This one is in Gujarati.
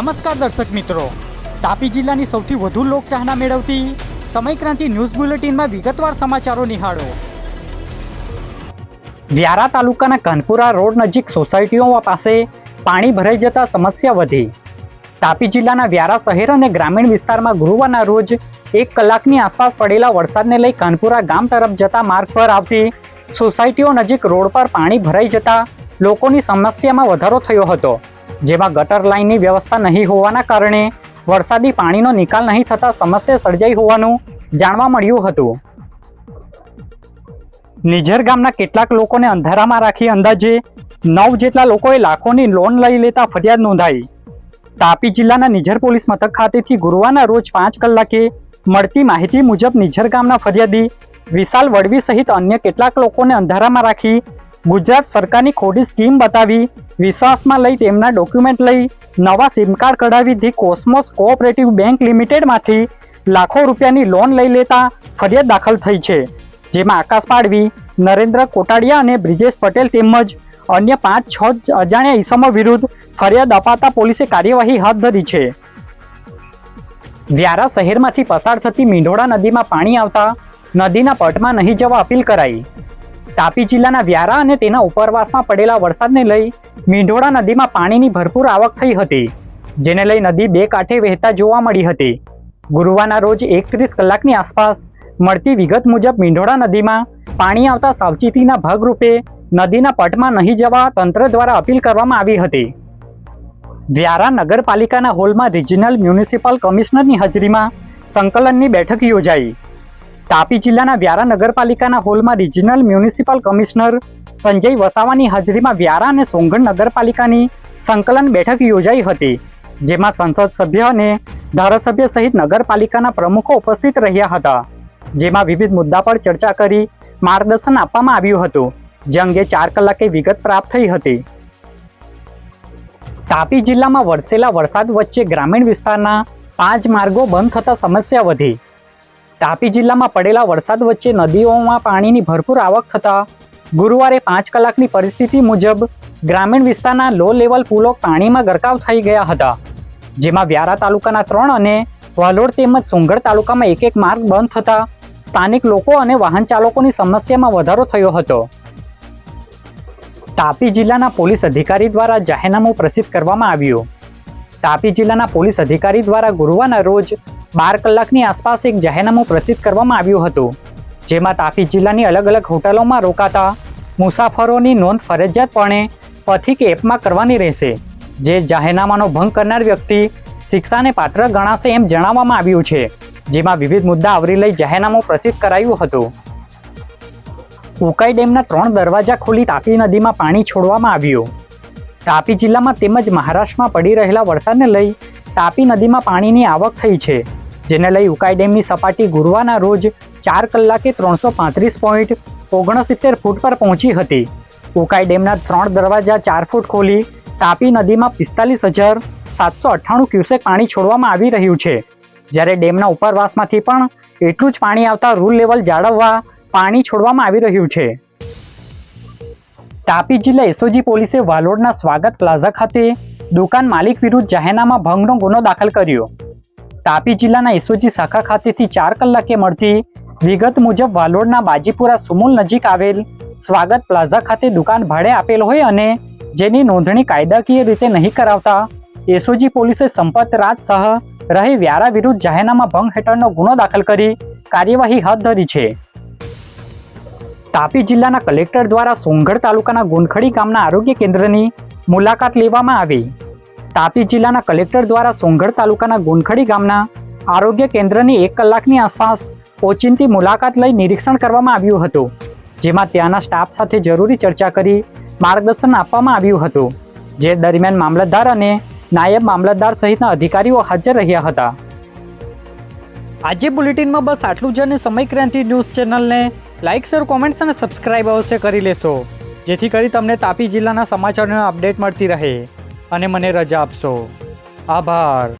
નમસ્કાર દર્શક મિત્રો. તાપી જિલ્લાની સૌથી વધુ લોકચાહના મેળવતી સમયક્રાંતિ ન્યૂઝ બુલેટિનમાં વિગતવાર સમાચારો નિહાળો. વ્યારા તાલુકાના કાનપુરા રોડ નજીક સોસાયટીઓ પાસે પાણી ભરાઈ જતા સમસ્યા વધી. તાપી જિલ્લાના વ્યારા શહેર અને ગ્રામીણ વિસ્તારમાં ગુરુવારના રોજ એક કલાકની આસપાસ પડેલા વરસાદને લઈ કાનપુરા ગામ તરફ જતા માર્ગ પર આવતી સોસાયટીઓ નજીક રોડ પર પાણી ભરાઈ જતા લોકોની સમસ્યામાં વધારો થયો હતો. જેમાં ગટર લાઇનની વ્યવસ્થા નહીં હોવાના કારણે વરસાદી પાણીનો નિકાલ નહીં થતા સમસ્યા સર્જાઈ હોવાનું જાણવા મળ્યું હતું. નિઝર ગામના કેટલાક લોકોને અંધારામાં રાખી અંદાજે નવ જેટલા લોકોએ લાખોની લોન લઈ લેતા ફરિયાદ નોંધાઈ. તાપી જિલ્લાના નિઝર પોલીસ મથક ખાતેથી ગુરુવારના રોજ પાંચ કલાકે મળતી માહિતી મુજબ નિઝર ગામના ફરિયાદી વિશાલ વડવી સહિત અન્ય કેટલાક લોકોને અંધારામાં રાખી ગુજરાત સરકારની ખોટી સ્કીમ બતાવી વિશ્વાસમાં લઈ તેમના ડોક્યુમેન્ટ લઈ નવા સિમ કાર્ડ કઢાવી ધી કોસ્મોસ કોઓપરેટિવ બેંક લિમિટેડમાંથી લાખો રૂપિયાની લોન લઈ લેતા ફરિયાદ દાખલ થઈ છે. જેમાં આકાશ પાડવી, નરેન્દ્ર કોટાડિયા અને બ્રિજેશ પટેલ તેમજ અન્ય પાંચ છ અજાણ્યા ઈસમો વિરુદ્ધ ફરિયાદ અપાતા પોલીસે કાર્યવાહી હાથ ધરી છે. વ્યારા શહેરમાંથી પસાર થતી મીંઢોળા નદીમાં પાણી આવતા નદીના પટમાં નહીં જવા અપીલ કરાઈ. તાપી જિલ્લાના વ્યારા અને તેના ઉપરવાસમાં પડેલા વરસાદને લઈ મીંઢોળા નદીમાં પાણીની ભરપૂર આવક થઈ હતી, જેને લઈ નદી બે કાંઠે વહેતા જોવા મળી હતી. ગુરુવારના રોજ એકત્રીસ કલાકની આસપાસ મળતી વિગત મુજબ મીંઢોળા નદીમાં પાણી આવતા સાવચેતીના ભાગરૂપે નદીના પટમાં નહીં જવા તંત્ર દ્વારા અપીલ કરવામાં આવી હતી. વ્યારા નગરપાલિકાના હોલમાં રિજનલ મ્યુનિસિપલ કમિશનરની હાજરીમાં સંકલનની બેઠક યોજાઈ. તાપી જિલ્લાના વ્યારા નગરપાલિકાના હોલમાં રિજનલ મ્યુનિસિપલ કમિશનર સંજય વસાવાની હાજરીમાં વ્યારા અને સોંગણ નગરપાલિકાની સંકલન બેઠક યોજાઈ હતી, જેમાં સંસદ સભ્ય અને ધારાસભ્ય સહિત નગરપાલિકાના પ્રમુખો ઉપસ્થિત રહ્યા હતા, જેમાં વિવિધ મુદ્દા પર ચર્ચા કરી માર્ગદર્શન આપવામાં આવ્યું હતું, જે અંગે ચાર કલાકે વિગત પ્રાપ્ત થઈ હતી. તાપી જિલ્લામાં વરસેલા વરસાદ વચ્ચે ગ્રામીણ વિસ્તારના પાંચ માર્ગો બંધ થતા સમસ્યા વધી તાપી જિલ્લામાં પડેલા વરસાદ વચ્ચે નદીઓમાં પાણીની ભરપૂર આવક થતાં ગુરુવારે પાંચ કલાકની પરિસ્થિતિ મુજબ ગ્રામીણ વિસ્તારના લો લેવલ પુલો પાણીમાં ગરકાવ થઈ ગયા હતા. જેમાં વ્યારા તાલુકાના ત્રણ અને વાલોડ તેમજ સોંગઢ તાલુકામાં એક એક માર્ગ બંધ થતા સ્થાનિક લોકો અને વાહન ચાલકોની સમસ્યામાં વધારો થયો હતો. તાપી જિલ્લાના પોલીસ અધિકારી દ્વારા જાહેરનામું પ્રસિદ્ધ કરવામાં આવ્યું. તાપી જિલ્લાના પોલીસ અધિકારી દ્વારા ગુરુવારના રોજ બાર કલાકની આસપાસ એક જાહેરનામું પ્રસિદ્ધ કરવામાં આવ્યું હતું, જેમાં તાપી જિલ્લાની અલગ અલગ હોટલોમાં રોકાતા મુસાફરોની નોંધ ફરજિયાતપણે પથિક એપમાં કરવાની રહેશે, જે જાહેરનામાનો ભંગ કરનાર વ્યક્તિ શિક્ષાને પાત્ર ગણાશે એમ જણાવવામાં આવ્યું છે, જેમાં વિવિધ મુદ્દા આવરી લઈ જાહેરનામું પ્રસિદ્ધ કરાયું હતું. ઉકાઈ ડેમના ત્રણ દરવાજા ખોલી તાપી નદીમાં પાણી છોડવામાં આવ્યું. તાપી જિલ્લામાં તેમજ મહારાષ્ટ્રમાં પડી રહેલા વરસાદને લઈ તાપી નદીમાં પાણીની આવક થઈ છે. જેને લઈ ઉકાઈ ડેમની સપાટી ગુરુવારના રોજ ચાર કલાકે ત્રણસો પાંત્રીસ પોઈન્ટ ઓગણસિત્તેર ફૂટ પર પહોંચી હતી. ઉકાઈ ડેમના ત્રણ દરવાજા ચાર ફૂટ ખોલી તાપી નદીમાં પિસ્તાલીસ હજાર સાતસો અઠ્ઠાણું ક્યુસેક પાણી છોડવામાં આવી રહ્યું છે. જ્યારે ડેમના ઉપરવાસમાંથી પણ એટલું જ પાણી આવતા રૂલ લેવલ જાળવવા પાણી છોડવામાં આવી રહ્યું છે. તાપી જિલ્લા એસઓજી પોલીસે વાલોડના સ્વાગત પ્લાઝા ખાતે દુકાન માલિક વિરુદ્ધ જાહેરનામા ભંગનો ગુનો દાખલ કર્યો. તાપી જિલ્લાના એસઓજી શાખા ખાતેથી ચાર કલાકે મળતી વિગત મુજબ વાલોડના બાજીપુરા સુમુલ નજીક આવેલ સ્વાગત પ્લાઝા ખાતે દુકાન ભાડે આપેલ હોય અને જેની નોંધણી કાયદાકીય રીતે નહીં કરાવતા એસઓજી પોલીસે સંપત રાજ સહ રહે વ્યારા વિરુદ્ધ જાહેરનામા ભંગ હેઠળનો ગુનો દાખલ કરી કાર્યવાહી હાથ ધરી છે. તાપી જિલ્લાના કલેક્ટર દ્વારા સોંગઢ તાલુકાના ગુંદખડી ગામના આરોગ્ય કેન્દ્રની મુલાકાત લેવામાં આવી. તાપી જિલ્લાના કલેક્ટર દ્વારા સોંગઢ તાલુકાના ગુંદખડી ગામના આરોગ્ય કેન્દ્રની એક કલાકની આસપાસ ઓચિંતી મુલાકાત લઈ નિરીક્ષણ કરવામાં આવ્યું હતું, જેમાં ત્યાંના સ્ટાફ સાથે જરૂરી ચર્ચા કરી માર્ગદર્શન આપવામાં આવ્યું હતું, જે દરમિયાન મામલતદાર અને નાયબ મામલતદાર સહિતના અધિકારીઓ હાજર રહ્યા હતા. આજે બુલેટિનમાં બસ આટલું જ અને સમય ક્રાંતિ ન્યૂઝ ચેનલને લાઇક શેર, કોમેન્ટ્સ અને સબસ્ક્રાઇબ અવશ્ય કરી લેશો, જેથી કરી તમને તાપી જિલ્લાના સમાચારોનો અપડેટ મળતી રહે. અને મને રજા આપશો. આભાર.